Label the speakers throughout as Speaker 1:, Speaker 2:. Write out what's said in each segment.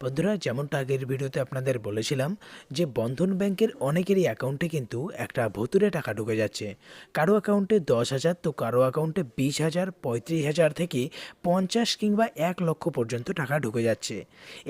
Speaker 1: বন্ধুরা, যেমনটা আগের ভিডিওতে আপনাদের বলেছিলাম যে বন্ধন ব্যাংকের অনেকেরই অ্যাকাউন্টে কিন্তু একটা ভতুরে টাকা ঢুকে যাচ্ছে। কারও অ্যাকাউন্টে দশ হাজার তো কারও অ্যাকাউন্টে বিশ হাজার, পঁয়ত্রিশ হাজার থেকে পঞ্চাশ কিংবা এক লক্ষ পর্যন্ত টাকা ঢুকে যাচ্ছে।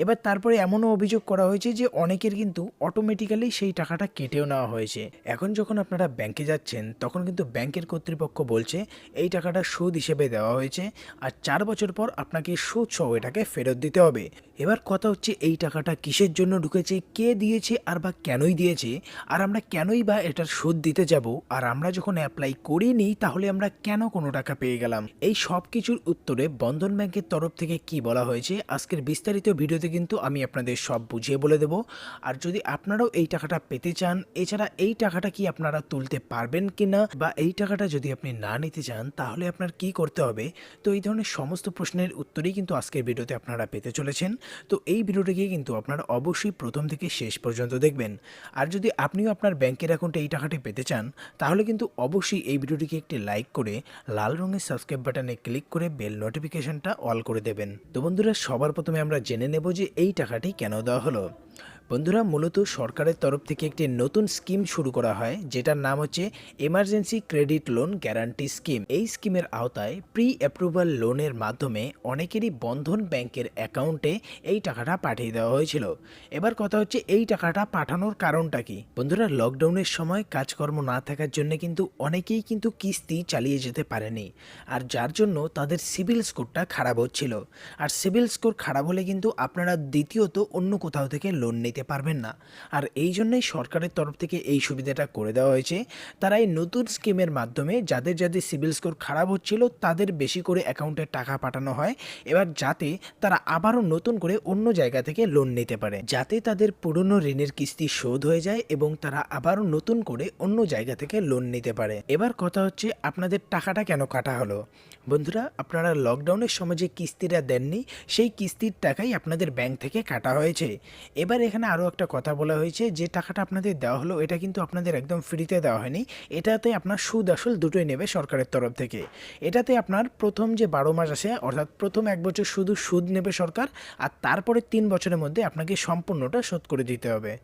Speaker 1: এবার তারপরে এমনও অভিযোগ করা হয়েছে যে অনেকের কিন্তু অটোমেটিক্যালি সেই টাকাটা কেটেও নেওয়া হয়েছে। এখন যখন আপনারা ব্যাংকে যাচ্ছেন, তখন কিন্তু ব্যাংকের কর্তৃপক্ষ বলছে, এই টাকাটা সুদ হিসেবে দেওয়া হয়েছে আর চার বছর পর আপনাকে সুদ সহ এটাকে ফেরত দিতে হবে। এবার কথা হচ্ছে এই টাকাটা কিসের জন্য ঢুকেছে, কে দিয়েছে আর বা কেনই দিয়েছে, আর আমরা কেনই বা এটার সুদ দিতে যাব, আর আমরা যখন অ্যাপ্লাই করিনি তাহলে আমরা কেন কোনো টাকা পেয়ে গেলাম? এই সব কিছুর উত্তরে বন্ধন ব্যাংকের তরফ থেকে কি বলা হয়েছে, আজকের বিস্তারিত ভিডিওতে কিন্তু আমি আপনাদের সব বুঝিয়ে বলে দেব। আর যদি আপনারাও এই টাকাটা পেতে চান, এছাড়া এই টাকাটা কি আপনারা তুলতে পারবেন কি না বা এই টাকাটা যদি আপনি না নিতে চান, তাহলে আপনার কি করতে হবে? তো এই ধরনের সমস্ত প্রশ্নের উত্তরেই কিন্তু আজকের ভিডিওতে আপনারা পেতে চলেছেন। তো এই ভিডিওটিকে কিন্তু আপনারা অবশ্যই প্রথম থেকে শেষ পর্যন্ত দেখবেন। আর যদি আপনিও আপনার ব্যাংকের অ্যাকাউন্টে এই টাকাটি পেতে চান, তাহলে কিন্তু অবশ্যই এই ভিডিওটিকে একটি লাইক করে লাল রঙের সাবস্ক্রাইব বাটনে ক্লিক করে বেল নোটিফিকেশনটা অল করে দেবেন। তো বন্ধুরা, সবার প্রথমে আমরা জেনে নেব যে এই টাকাটি কেন দেওয়া হলো। বন্ধুরা, মূলত সরকারের তরফ থেকে একটি নতুন স্কিম শুরু করা হয়, যেটার নাম হচ্ছে emergency credit loan guarantee scheme এই স্কিমের আওতায় প্রি অ্যাপ্রুভাল লোনের মাধ্যমে অনেকেরই বন্ধন ব্যাংকের অ্যাকাউন্টে এই টাকাটা পাঠিয়ে দেওয়া হয়েছিল। এবার কথা হচ্ছে এই টাকাটা পাঠানোর কারণটা কি? বন্ধুরা লকডাউনের সময় কাজকর্ম না থাকার জন্য কিন্তু অনেকেই কিন্তু কিস্তি চালিয়ে যেতে পারেনি, আর যার জন্য তাদের সিভিল স্কোরটা খারাপ হচ্ছিল। আর সিভিল স্কোর খারাপ হলে কিন্তু আপনারা দ্বিতীয়ত অন্য কোথাও থেকে লোন নিতে পারবেন না। আর এই জন্যই সরকারের তরফ থেকে এই সুবিধাটা করে দেওয়া হয়েছে। তারা এই নতুন স্কিমের মাধ্যমে যাদের যাদের সিভিল স্কোর খারাপ হচ্ছিল, তাদের বেশি করে অ্যাকাউন্টে টাকা পাঠানো হয়। এবার যাতে তারা আবারও নতুন করে অন্য জায়গা থেকে লোন নিতে পারে। যাতে তাদের পুরনো ঋণের কিস্তি শোধ হয়ে যায় এবং তারা আবারও নতুন করে অন্য জায়গা থেকে লোন নিতে পারে। এবার কথা হচ্ছে, আপনাদের টাকাটা কেন কাটা হলো? বন্ধুরা, আপনারা লকডাউনের সময় যে কিস্তিটা দেননি, সেই কিস্তির টাকাই আপনাদের ব্যাংক থেকে কাটা হয়েছে। এবার এখানে আরও একটা কথা বলা হয়েছে, যে টাকাটা আপনাদের দেওয়া হলো, এটা কিন্তু আপনাদের একদম ফ্রিতে দেওয়া হয়নি। এটাতে আপনার সুদ আসল দুটোই নেবে সরকারের তরফ থেকে। এটাতে আপনার প্রথম যে বারো মাস আছে, অর্থাৎ প্রথম এক বছর শুধু সুদ নেবে সরকার, আর তারপরে তিন বছরের মধ্যে আপনাকে সম্পূর্ণটা শোধ করে দিতে হবে।